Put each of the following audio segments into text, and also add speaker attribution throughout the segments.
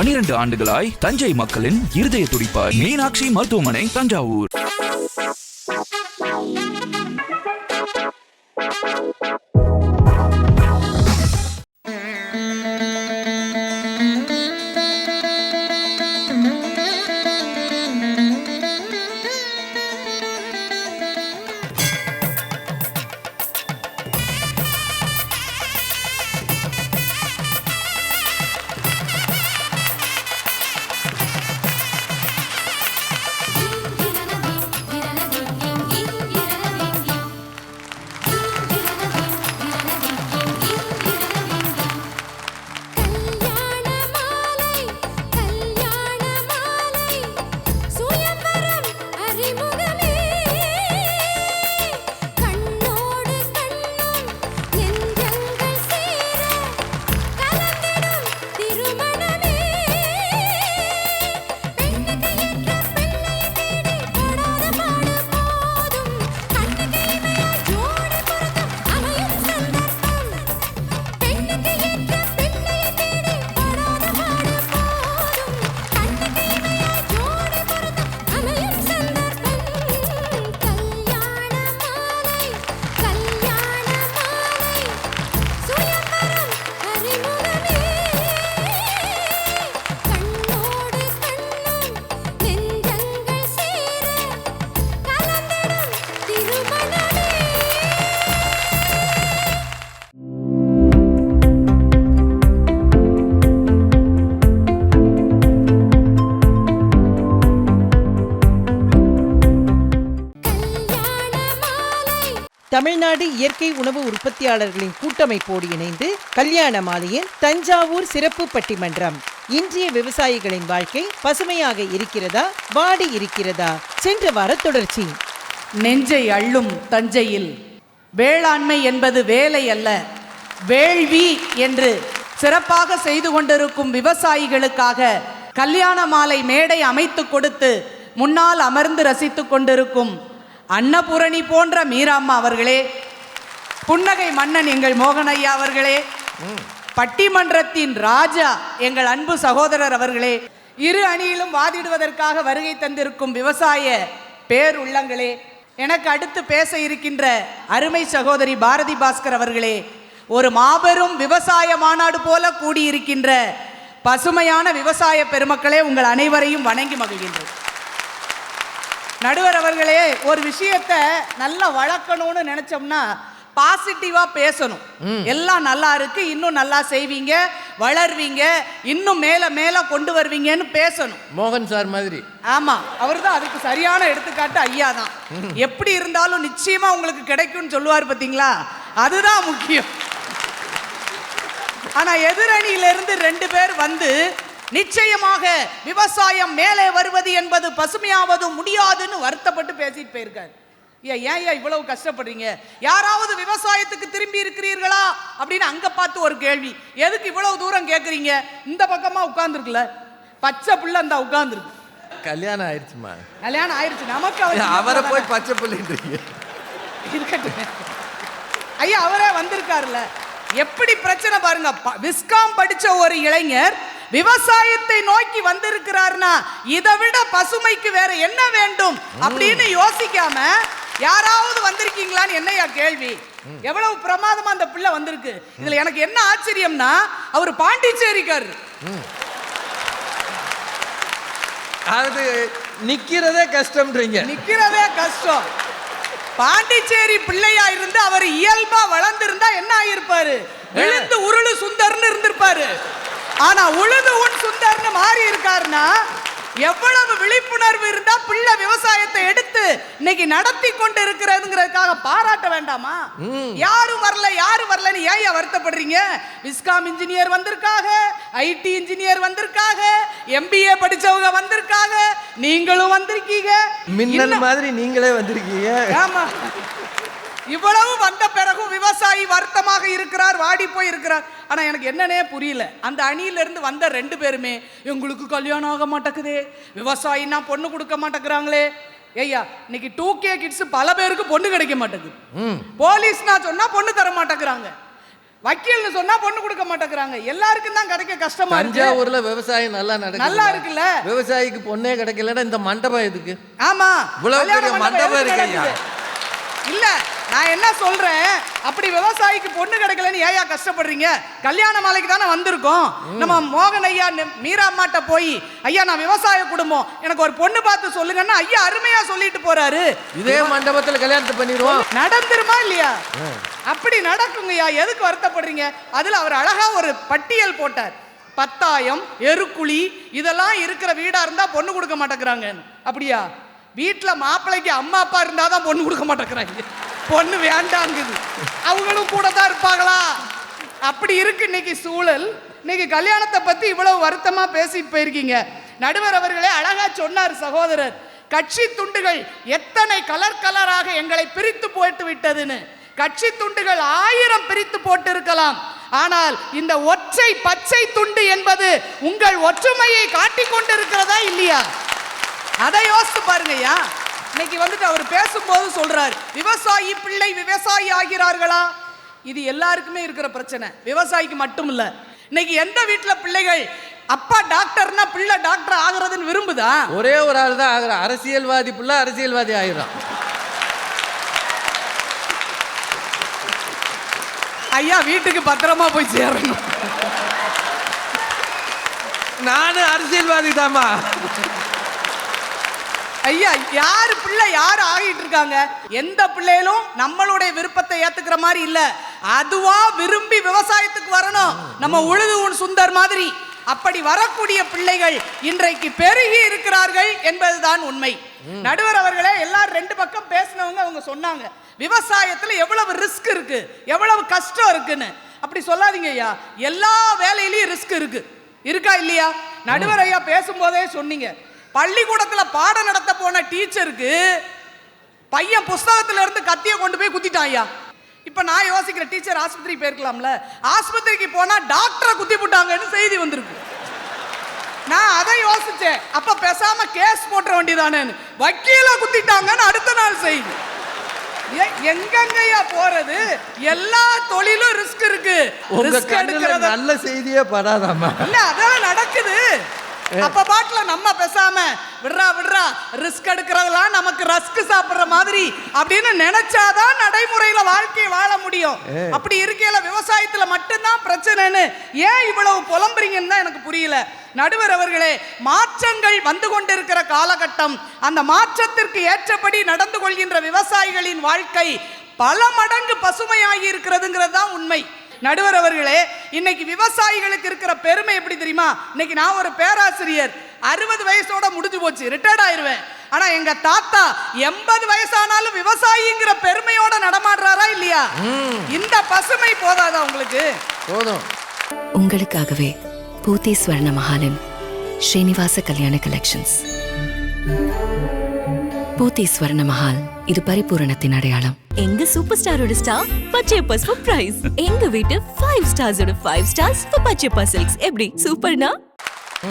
Speaker 1: பனிரெண்டு ஆண்டுகளாய் தஞ்சை மக்களின் இருதய துடிப்பாய் மீனாட்சி மருத்துவமனை தஞ்சாவூர்.
Speaker 2: தமிழ்நாடு இயற்கை உணவு உற்பத்தியாளர்களின் கூட்டமைப்போடு இணைந்து கல்யாண மாலையின் தஞ்சாவூர் சிறப்பு பட்டிமன்றம். இன்றைய விவசாயிகளின் வாழ்க்கை பசுமையாக இருக்கிறதா? வாடி இருக்கிறதா? சென்ற வார தொடர்ச்சி.
Speaker 3: நெஞ்சை அள்ளும் தஞ்சையில். வேளாண்மை என்பது வேலை அல்ல வேள்வி என்று சிறப்பாக செய்து கொண்டிருக்கும் விவசாயிகளுக்காக கல்யாண மாலை மேடை அமைத்து கொடுத்து முன்னால் அமர்ந்து ரசித்துக் கொண்டிருக்கும் அன்னபூரணி போன்ற மீராம்மா அவர்களே புன்னகை மன்னன் எங்கள் மோகனையா அவர்களே பட்டிமன்றத்தின் ராஜா எங்கள் அன்பு சகோதரர் அவர்களே இரு அணியிலும் வாதிடுவதற்காக வருகை தந்திருக்கும் விவசாய பேருள்ளங்களே எனக்கு அடுத்து பேச இருக்கின்ற அருமை சகோதரி பாரதி பாஸ்கர் அவர்களே ஒரு மாபெரும் விவசாய மாநாடு போல கூடியிருக்கின்ற பசுமையான விவசாய பெருமக்களே உங்கள் அனைவரையும் வணங்கி மகிழ்கின்றேன். நடுவர் அவர்களே ஒரு விஷயத்தை நல்லா வளர்க்கணும்னு நினைச்சோம்னா பாசிட்டிவா பேசணும். எல்லாம் நல்லா இருக்கு இன்னும் நல்லா செய்வீங்க வளர்வீங்க இன்னும் மேல மேல கொண்டு வருவீங்கன்னு பேசணும்.
Speaker 4: மோகன் சார் மாதிரி.
Speaker 3: ஆமா அவர்தான் அதுக்கு சரியான எடுத்துக்காட்டு ஐயா தான். எப்படி இருந்தாலும் நிச்சயமா உங்களுக்கு கிடைக்கும்னு சொல்லுவார் பாத்தீங்களா? அதுதான் முக்கியம். ஆனா எதிரணியில இருந்து ரெண்டு பேர் வந்து நிச்சயமாக விவசாயம் மேலே வருவது என்பது பசுமையாவது முடியாதுன்னு வருத்தப்பட்டு பேசிட்டு போயிருக்காரு. ஏன் ஏன் இவ்வளவு கஷ்டப்படுறீங்க? யாராவது விவசாயத்துக்கு திரும்பி இருக்கிறீர்களா? அப்படின்னு அங்க பார்த்து ஒரு கேள்வி. எதுக்கு இவ்வளவு தூரம் கேட்குறீங்க இந்த பக்கமா உட்கார்ந்துருக்குல. பச்சை புள்ள அந்த உட்கார்ந்துருக்கு.
Speaker 4: கல்யாணம் ஆயிடுச்சுமா
Speaker 3: கல்யாணம் ஆயிடுச்சு நமக்கு அவர்
Speaker 4: அவரை போய் பச்சை பிள்ளைன்றீங்க
Speaker 3: இருக்கட்டும். ஐயா அவரே வந்திருக்காருல்ல. எப்படி பிரச்சனை பாருங்க. விஸ்காம் படிச்ச ஒரு இளைஞர் விவசாயத்தை நோக்கி வந்திருக்கிறார்னா இதை விட பசுமைக்கு வேற என்ன வேண்டும் அப்படின்னு யோசிக்காம யாராவது வந்திருக்கீங்களான்னு என்னையா கேள்வி? எவ்வளவு பிரமாதமா அந்த பிள்ளை வந்திருக்கு. இதுல எனக்கு என்ன ஆச்சரியம்னா அவர் பாண்டிச்சேரிக்காரர்.
Speaker 4: அது நிக்கிறதே கஷ்டம்ன்றீங்க.
Speaker 3: நிக்கிறதே கஷ்டம். பாண்டிச்சேரி பிள்ளையா இருந்து அவர் இயல்பா வளர்ந்திருந்தா என்ன ஆயிருப்பாரு? விழுந்து உருளு சுந்தர்னு இருந்திருப்பாரு. ஆனா உழுது உன் சுந்தர்னு மாறி இருக்காருன்னா எவ்வளவு விழிப்புணர்வு இருந்தா பிள்ளை விவசாயத்தை எடுத்து இன்னைக்கு நடத்தி கொண்டு இருக்கிறதுங்கிறதுக்காக பாராட்ட வேண்டாமா? யாரும் வரல யாரும் வரலன்னு ஏன் வருத்தப்படுறீங்க? விஸ்காம் இன்ஜினியர் வந்திருக்காக ஐடி இன்ஜினியர் வந்திருக்காக எம்பிஏ படிச்சவங்க வந்திருக்காக நீங்களும் வந்திருக்கீங்க.
Speaker 4: மின்னல் மாதிரி நீங்களே வந்திருக்கீங்க.
Speaker 3: ஆமா. இவ்வளவு வந்த பிறகும் விவசாயி வருத்தமாக இருக்கிறார் வாடி போய் இருக்கிறார். ஆனா எனக்கு என்னன்னே புரியல. அந்த அணியில இருந்து வந்த ரெண்டு பேருமே எங்களுக்கு கல்யாணம் ஆக மாட்டேங்குதே. விவசாயினா பொண்ணு கொடுக்க மாட்டேங்கிறாங்களே. ஐயா இன்னைக்கு டூ கே கிட்ஸ் பல பேருக்கு பொண்ணு கிடைக்க மாட்டேங்குது. போலீஸ்னா சொன்னா பொண்ணு தர மாட்டேங்கிறாங்க. வக்கீல்னு சொன்னா பொண்ணு கொடுக்க மாட்டேங்கிறாங்க. எல்லாருக்கும் தான் கிடைக்க கஷ்டமா
Speaker 4: தஞ்சாவூர்ல விவசாயம் நல்லா நடக்குது
Speaker 3: நல்லா இருக்குல்ல?
Speaker 4: விவசாயிக்கு பொண்ணே கிடைக்கலன்னா இந்த மண்டபம் எதுக்கு?
Speaker 3: ஆமா.
Speaker 4: இவ்வளவு பெரிய
Speaker 3: மண்டபம்
Speaker 4: இருக்கு?
Speaker 3: இல்ல. நான் என்ன சொல்றேன்? அப்படி விவசாயிக்கு பொண்ணு கிடைக்கலன்னு ஏயா கஷ்டப்படுறீங்க? கல்யாண மாலைக்கு தானே வந்திருக்கோம். நம்ம மோகன் ஐயா மீரா அம்மாட்ட போய் ஐயா நான் விவசாய குடும்பம். எனக்கு ஒரு பொண்ணு பார்த்து சொல்லுங்கன்னா ஐயா அருமையா சொல்லிட்டு போறாரு.
Speaker 4: இதே மண்டபத்துல கல்யாணத்தை பண்ணிடுவோம்.
Speaker 3: நடந்துருமா இல்லையா? அப்படி நடக்குங்கய்யா. எதுக்கு வருத்தப்படுறீங்க? அதுல அவர் அழகா ஒரு பட்டியல் போட்டார். பத்தாயம் எருக்குழி இதெல்லாம் இருக்கிற வீடா இருந்தா பொண்ணு கொடுக்க மாட்டேங்கிறாங்க அப்படியா? வீட்டுல மாப்பிள்ளைக்கு அம்மா அப்பா இருந்தாதான் பொண்ணு கொடுக்க மாட்டேங்கிறாங்க. பொண்ணு வேண்டாங்குது. அவங்களும் கூட தான் இருப்பாங்களா? அப்படி இருக்கு இன்னைக்கு சூழல். இன்னைக்கு கல்யாணத்தை பத்தி இவ்வளவு வருத்தமா பேசிட்டு போயிருக்கீங்க. நடுவர் அவர்களே அழகா சொன்னார் சகோதரர். கட்சி துண்டுகள் எத்தனை கலர் கலராக எங்களை பிரித்து போட்டு விட்டதுன்னு. கட்சி துண்டுகள் ஆயிரம் பிரித்து போட்டு இருக்கலாம் ஆனால் இந்த ஒற்றை பச்சை துண்டு என்பது உங்கள் ஒற்றுமையை காட்டிக் கொண்டிருக்கிறதா இல்லையா? அதை யோசித்து பாருங்கய்யா. இன்னைக்கு வந்துட்டு அவர் பேசும்போது சொல்றாரு. விவசாயி பிள்ளை விவசாயி ஆகிறார்களா? இது எல்லாருக்குமே இருக்கிற பிரச்சனை. விவசாயிக்கு மட்டும் இல்ல இன்னைக்கு எந்த வீட்டுல பிள்ளைகள் அப்பா டாக்டர்னா பிள்ளை டாக்டர் ஆகுறதுன்னு விரும்புதா?
Speaker 4: ஒரே ஒரு ஆள் தான் ஆகுற. அரசியல்வாதி புள்ள அரசியல்வாதி ஆயிடும்
Speaker 3: ஐயா வீட்டுக்கு பத்திரமா போய் சேரணும்.
Speaker 4: நானும் அரசியல்வாதி தாமா
Speaker 3: ஐயா யாரு பிள்ளை யாரு ஆகிட்டு இருக்காங்க? எந்த பிள்ளைகளும் நம்மளுடைய விருப்பத்தை ஏத்துக்கிற மாதிரி இல்ல. அதுவா விரும்பி விவசாயத்துக்கு வரணும். நம்ம உழுது உன் சுந்தர் மாதிரி. அப்படி வரக்கூடிய பிள்ளைகள் இன்றைக்கு பெருகி இருக்கிறார்கள் என்பதுதான் உண்மை. நடுவர் அவர்களே எல்லாரும் ரெண்டு பக்கம் பேசினவங்க அவங்க சொன்னாங்க. விவசாயத்துல எவ்வளவு ரிஸ்க் இருக்கு? எவ்வளவு கஷ்டம் இருக்குன்னு. அப்படி சொல்லாதீங்க ஐயா. எல்லா வேலையிலயும் ரிஸ்க் இருக்கு. இருக்கா இல்லையா? நடுவர் ஐயா பேசும்போதே சொன்னீங்க. பள்ளிக்கூடத்துல பாடம் நடத்த போன டீச்சருக்கு பையன் புஸ்தகத்துல இருந்து கத்திய கொண்டு போய் குத்திட்டான் ஐயா. இப்ப நான் யோசிக்கிற டீச்சர் ஆஸ்பத்திரிக்கு போயிருக்கலாம்ல. ஆஸ்பத்திரிக்கு போனா டாக்டரை குத்தி போட்டாங்கன்னு செய்தி வந்திருக்கு. நான் அதை யோசிச்சேன். அப்ப பேசாம கேஸ் போட்ட வேண்டியதானேன்னு. வக்கீல குத்திட்டாங்கன்னு அடுத்த நாள் செய்தி. எங்கங்கய்யா போறது? எல்லா தொழிலும் ரிஸ்க் இருக்கு.
Speaker 4: நல்ல செய்தியே படாதாமா
Speaker 3: இல்ல அதான் நடக்குது. அப்ப பாட்டுல நம்ம பேசாம விடுறா விடுறா ரிஸ்க் எடுக்கிறதெல்லாம் நமக்கு ரஸ்க் சாப்பிடுற மாதிரி அப்படின்னு நினைச்சாதான் நடைமுறையில வாழ்க்கையை வாழ முடியும். அப்படி இருக்கையில விவசாயத்துல மட்டும்தான் பிரச்சனைன்னு ஏன் இவ்வளவு புலம்புறீங்கன்னு தான் எனக்கு புரியல. நடுவர் அவர்களே மாற்றங்கள் வந்து கொண்டிருக்கிற காலகட்டம் அந்த மாற்றத்திற்கு ஏற்றபடி நடந்து கொள்கின்ற விவசாயிகளின் வாழ்க்கை பல மடங்கு பசுமையாகி இருக்கிறதுங்கிறது தான் உண்மை. நடுவர் அவர்களே இன்னைக்கு விவசாயிகளுக்கு இருக்கிற பெருமை எப்படி தெரியுமா? இன்னைக்கு நான் ஒரு பேராசிரியர். அறுபது வயசோட முடிஞ்சு போச்சு ரிட்டையர்ட் ஆயிருவேன். ஆனா எங்க தாத்தா எண்பது வயசானாலும் விவசாயிங்கிற பெருமையோட நடமாடுறாரா இல்லையா? இந்த பசுமை போதாதா உங்களுக்கு?
Speaker 4: போதும்.
Speaker 5: உங்களுக்காகவே பூத்தி ஸ்வர்ண மஹாலின் ஸ்ரீனிவாச கல்யாண கலெக்ஷன்ஸ் பூத்தி ஸ்வர்ண மஹால் இது பரிபூரணத்தின் அடையாளம்.
Speaker 6: எங்க சூப்பர் ஸ்டாரோட ஸ்டார் பச்சையப்பா சர்ப்ரைஸ் எங்க வீட்டு ஃபைவ் ஸ்டார்ஸோட ஃபைவ் ஸ்டார்ஸ் பச்சையப்பா சில்க்ஸ் எப்படி? சூப்பர்னா?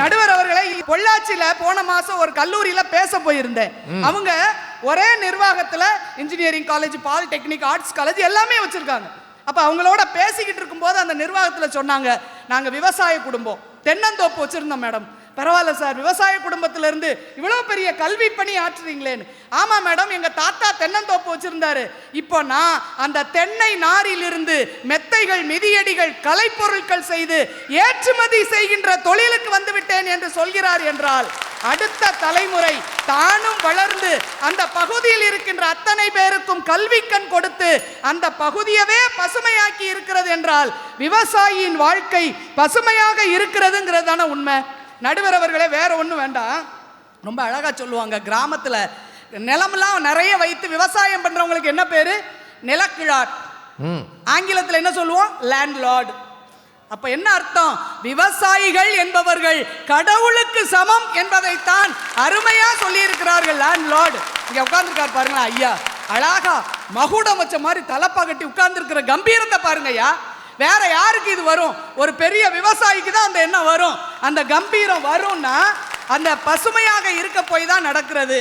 Speaker 3: நடுவர் அவர்களே பொள்ளாச்சியில போன மாசம் ஒரு கல்லூரியில பேச போயிருந்தேன். அவங்க ஒரே நிர்வாகத்துல engineering college polytechnic arts college எல்லாமே வச்சிருக்காங்க. அப்ப அவங்களோட பேசிக்கிட்டு இருக்கும்போது அந்த நிர்வாகத்துல சொன்னாங்க நாங்க விவசாய குடும்பம். தென்னந்தோப்பு வச்சிருந்தோம் மேடம். பரவாயில்ல சார். விவசாய குடும்பத்திலேருந்து இவ்வளோ பெரிய கல்வி பணி ஆற்றுறீங்களேன்னு. ஆமா மேடம் எங்கள் தாத்தா தென்னந்தோப்பு வச்சிருந்தாரு. இப்போ நான் அந்த தென்னை நாரிலிருந்து மெத்தைகள் மிதியடிகள் கலைப்பொருட்கள் செய்து ஏற்றுமதி செய்கின்ற தொழிலுக்கு வந்துவிட்டேன் என்று சொல்கிறார் என்றால் அடுத்த தலைமுறை தானும் வளர்ந்து அந்த பகுதியில் இருக்கின்ற அத்தனை பேருக்கும் கல்வி கண் கொடுத்து அந்த பகுதியவே பசுமையாக்கி இருக்கிறது என்றால் விவசாயியின் வாழ்க்கை பசுமையாக இருக்கிறதுங்கிறது தானே உண்மை? நடுவர் அவர்களே வேற ஒன்றும் வேண்டாம். ரொம்ப அழகா சொல்லுவாங்க கிராமத்துல நிலமெல்லாம் நிறைய வைத்து விவசாயம் பண்றவங்களுக்கு என்ன பேரு? நிலக்கிழார். ஆங்கிலத்தில் என்ன சொல்லுவோம்? லேண்ட்லார்டு அப்ப என்ன அர்த்தம்? விவசாயிகள் என்பவர்கள் கடவுளுக்கு சமம் என்பதைத்தான் அருமையா சொல்லி இருக்கிறார்கள் லேண்ட்லார்டு இங்க உட்கார்ந்துருக்கார் பாருங்களா ஐயா. அழகா மகுடம் வச்ச மாதிரி தலப்பா கட்டி உட்கார்ந்துருக்கிற கம்பீரத்தை பாருங்க ஐயா. வேற யாருக்கு இது வரும்? ஒரு பெரிய விவசாயிக்கு தான் அந்த எண்ணம் வரும். அந்த கம்பீரம் வரும்னா அந்த பசுமையாக இருக்க போய் தான் நடக்கிறது.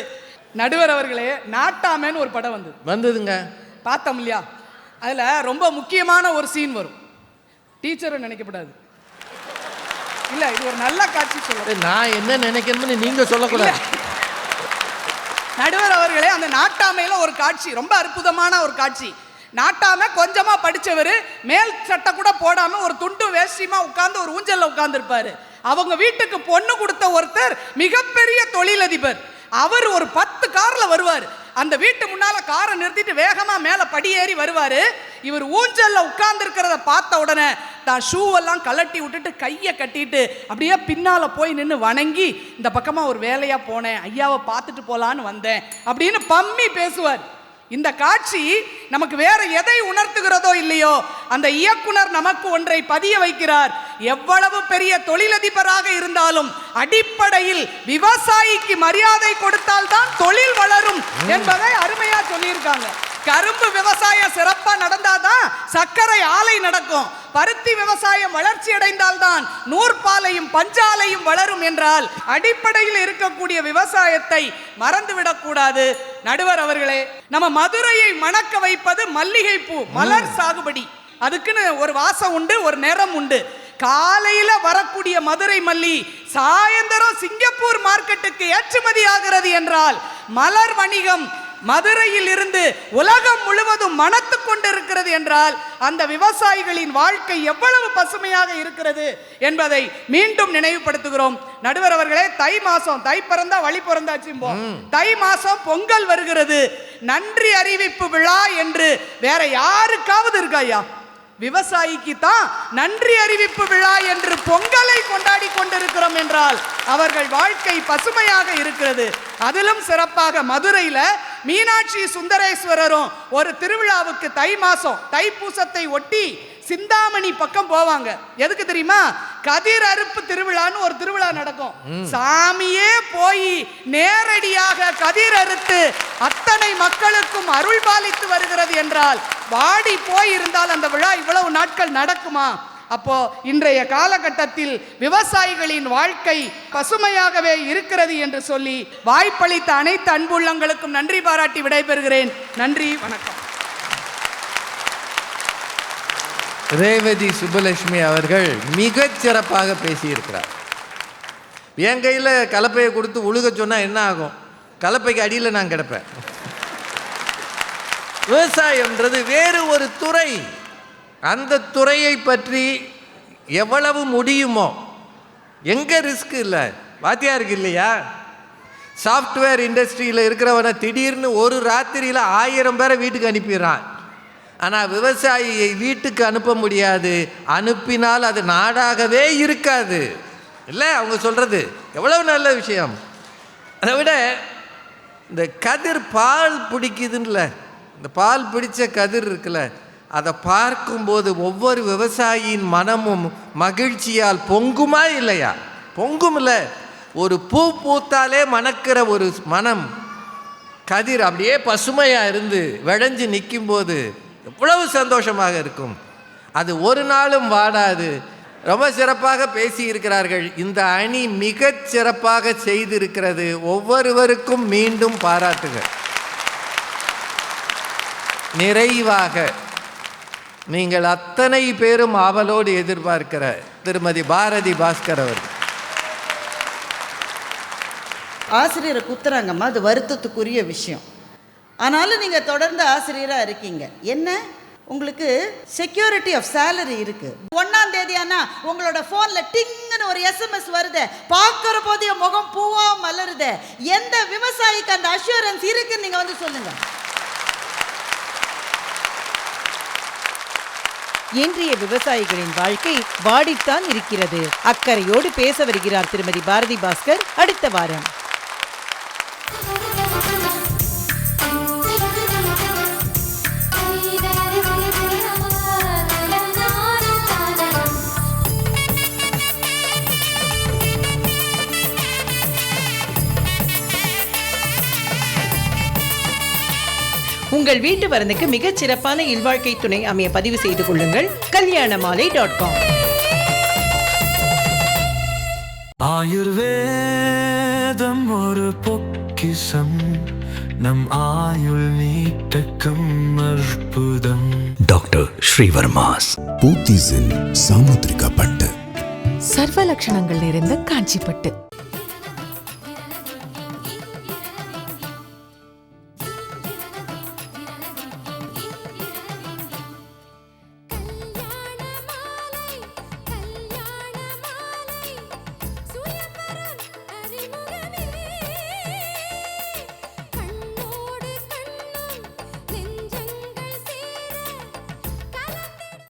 Speaker 3: நடுவர் அவர்களே நாட்டாமேன்னு ஒரு படம் வந்தது.
Speaker 4: வந்ததுங்க.
Speaker 3: பார்த்தோம் இல்லையா? அதில் ரொம்ப முக்கியமான ஒரு சீன் வரும். டீச்சரும் நினைக்கப்படாது. இல்ல இது ஒரு நல்ல காட்சி சொல்லுறேன்
Speaker 4: நான் என்ன நினைக்கணும்னு நீங்க சொல்லக்கூடாது.
Speaker 3: நடுவர் அவர்களே அந்த நாட்டாமையில ஒரு காட்சி ரொம்ப அற்புதமான ஒரு காட்சி. நாட்டாம கொஞ்சமா படிச்சவர் மேல் சட்டை கூட போடாம ஒரு துண்டு வேஷ்டியமா உட்கார்ந்து ஒரு ஊஞ்சல்ல உட்கார்ந்துருப்பாரு. அவங்க வீட்டுக்கு பொண்ணு கொடுத்த ஒருத்தர் மிகப்பெரிய தொழிலதிபர். அவர் ஒரு பத்து கார்ல வருவார். அந்த வீட்டு முன்னால காரை நிறுத்திட்டு வேகமா மேல படியேறி வருவாரு. இவர் ஊஞ்சல்ல உட்கார்ந்து இருக்கிறத பார்த்த உடனே தான் ஷூவெல்லாம் கலட்டி விட்டுட்டு கையை கட்டிட்டு அப்படியே பின்னால போய் நின்று வணங்கி இந்த பக்கமா ஒரு வேலையா போனேன். ஐயாவை பார்த்துட்டு போலான்னு வந்தேன். அப்படின்னு பம்மி பேசுவார். இந்த காட்சி நமக்கு வேற எதை உணர்த்துகிறதோ இல்லையோ அந்த இயக்குனர் நமக்கு ஒன்றை பதிய வைக்கிறார். எவ்வளவு பெரிய தொழிலதிபராக இருந்தாலும் அடிப்படையில் விவசாயிக்கு மரியாதை கொடுத்தால்தான் தொழில் வளரும் என்பதை அருமையா சொல்லியிருக்காங்க. கரும்பு விவசாயம் சிறப்பா நடந்தாதான் சர்க்கரை ஆலை நடக்கும். பருத்தி விவசாயம் வளர்ச்சி அடைந்தால்தான் நூற்பாலையும் பஞ்சாலையும் வளரும் என்றால் அடிப்படையில் இருக்கக்கூடிய விவசாயத்தை மறந்துவிடக் கூடாது நடுவர் அவர்களே நம்ம மதுரையை மணக்க வைப்பது மல்லிகை பூ மலர் சாகுபடி. அதுக்குன்னு ஒரு வாசம் உண்டு ஒரு நிறம் உண்டு. காலையில வரக்கூடிய மதுரை மல்லி சாயந்தரம் சிங்கப்பூர் மார்க்கெட்டுக்கு ஏற்றுமதி ஆகிறது என்றால் மலர் வணிகம் மதுரையில் இருந்து உலகம் முழுவதும் மணத்து கொண்டிருக்கிறது என்றால் அந்த விவசாயிகளின் வாழ்க்கை எவ்வளவு பசுமையாக இருக்கிறது என்பதை மீண்டும் நினைவுபடுத்துகிறோம். நடுவர் அவர்களே தை மாசம் தை பிறந்தா வழி பிறந்தாச்சும்போம் தை மாசம் பொங்கல் வருகிறது. நன்றி அறிவிப்பு விழா என்று வேற யாருக்காவது இருக்கா ஐயா? விவசாயிக்கு தான் நன்றி அறிவிப்பு விழா என்று பொங்கலை கொண்டாடி கொண்டிருக்கிறோம் என்றால் அவர்கள் வாழ்க்கை பசுமையாக இருக்கிறது. அதிலும் சிறப்பாக மதுரையில மீனாட்சி சுந்தரேஸ்வரரும் ஒரு திருவிழாவுக்கு தை மாசம் தைப்பூசத்தை ஒட்டி சிந்தாமணி பக்கம் போவாங்க. எதுக்கு தெரியுமா? கதிர் அறுப்பு திருவிழான்னு ஒரு திருவிழா நடக்கும். சாமியே போய் நேரடியாக கதிர் அறுத்து அத்தனை மக்களுக்கும் அருள் பாலித்து வருகிறது என்றால் வாடி போய் இருந்தால் அந்த விழா இவ்வளவு நாட்கள் நடக்குமா? அப்போ இன்றைய காலகட்டத்தில் விவசாயிகளின் வாழ்க்கை பசுமையாகவே இருக்கிறது என்று சொல்லி வாய்ப்பளித்த அனைத்து அன்புள்ளங்களுக்கும் நன்றி பாராட்டி விடைபெறுகிறேன். நன்றி வணக்கம்.
Speaker 4: ரேவதி சுப்புலட்சுமி அவர்கள் மிகச் சிறப்பாக பேசியிருக்கிறார். என் கையில் கலப்பையை கொடுத்து உழுக சொன்னால் என்ன ஆகும்? கலப்பைக்கு அடியில் நான் கிடப்பேன். விவசாயம்ன்றது வேறு ஒரு துறை. அந்த துறையை பற்றி எவ்வளவு முடியுமோ எங்கே ரிஸ்க் இல்லை. வாத்தியாருக்கு இல்லையா? சாஃப்ட்வேர் இண்டஸ்ட்ரியில் இருக்கிறவனை திடீர்னு ஒரு ராத்திரியில் ஆயிரம் பேரை வீட்டுக்கு அனுப்பிடுறான். ஆனால் விவசாயியை வீட்டுக்கு அனுப்ப முடியாது. அனுப்பினால் அது நாடாகவே இருக்காது. இல்லை? அவங்க சொல்கிறது எவ்வளவு நல்ல விஷயம். அதை விட இந்த கதிர் பால் பிடிக்குதுன்னுல இந்த பால் பிடிச்ச கதிர் இருக்குல்ல அதை பார்க்கும்போது ஒவ்வொரு விவசாயியின் மனமும் மகிழ்ச்சியால் பொங்குமா இல்லையா? பொங்கும் இல்லை ஒரு பூ பூத்தாலே மணக்கிற ஒரு மனம் கதிர் அப்படியே பசுமையாக இருந்து விளைஞ்சு நிற்கும்போது எவ்வளவு சந்தோஷமாக இருக்கும். அது ஒரு நாளும் வாடாது. ரொம்ப சிறப்பாக பேசியிருக்கிறார்கள். இந்த அணி மிகச் சிறப்பாக செய்திருக்கிறது. ஒவ்வொருவருக்கும் மீண்டும் பாராட்டுகள். நிறைவாக நீங்கள் அத்தனை பேரும் ஆவலோடு எதிர்பார்க்கிற திருமதி பாரதி பாஸ்கர் அவர்கள்.
Speaker 7: ஆசிரியரை குத்துறாங்கம்மா. அது வருத்தத்துக்குரிய விஷயம். ஆனாலும் நீங்கள் தொடர்ந்து ஆசிரியராக இருக்கீங்க. என்ன? உங்களுக்கு செக்யூரிட்டி ஆஃப் சேலரி இருக்கு. ஒன்னாம் தேதி ஆனா உங்களோட ஃபோனில் டிங்னு ஒரு எஸ்எம்எஸ் வருது. பார்க்குற போது என் முகம் பூவா மலருது. எந்த விவசாயிக்கு அந்த அஷூரன்ஸ் இருக்குன்னு நீங்கள் வந்து சொல்லுங்க.
Speaker 2: இன்றைய விவசாயிகளின் வாழ்க்கை வாடித்தான் இருக்கிறது. அக்கறையோடு பேச வருகிறார் திருமதி பாரதி பாஸ்கர் அடுத்த வாரம். உங்கள் வீட்டு வரனுக்கு மிகச் சிறப்பான இல்வாழ்க்கை துணை அமைய பதிவு செய்து கொள்ளுங்கள். கல்யாண மாலை டாட் காம்
Speaker 8: ஆயுர்வேதம் ஒரு பொக்கிஷம். நம் ஆயுள் நீட்டக்கும் அற்புதம்.
Speaker 1: டாக்டர் ஸ்ரீவர்மாஸ்.
Speaker 9: போத்தீஸில் சாமுத்திரிகா பட்டு.
Speaker 6: சர்வ லட்சணங்கள் நிறைந்த காஞ்சிப்பட்டு.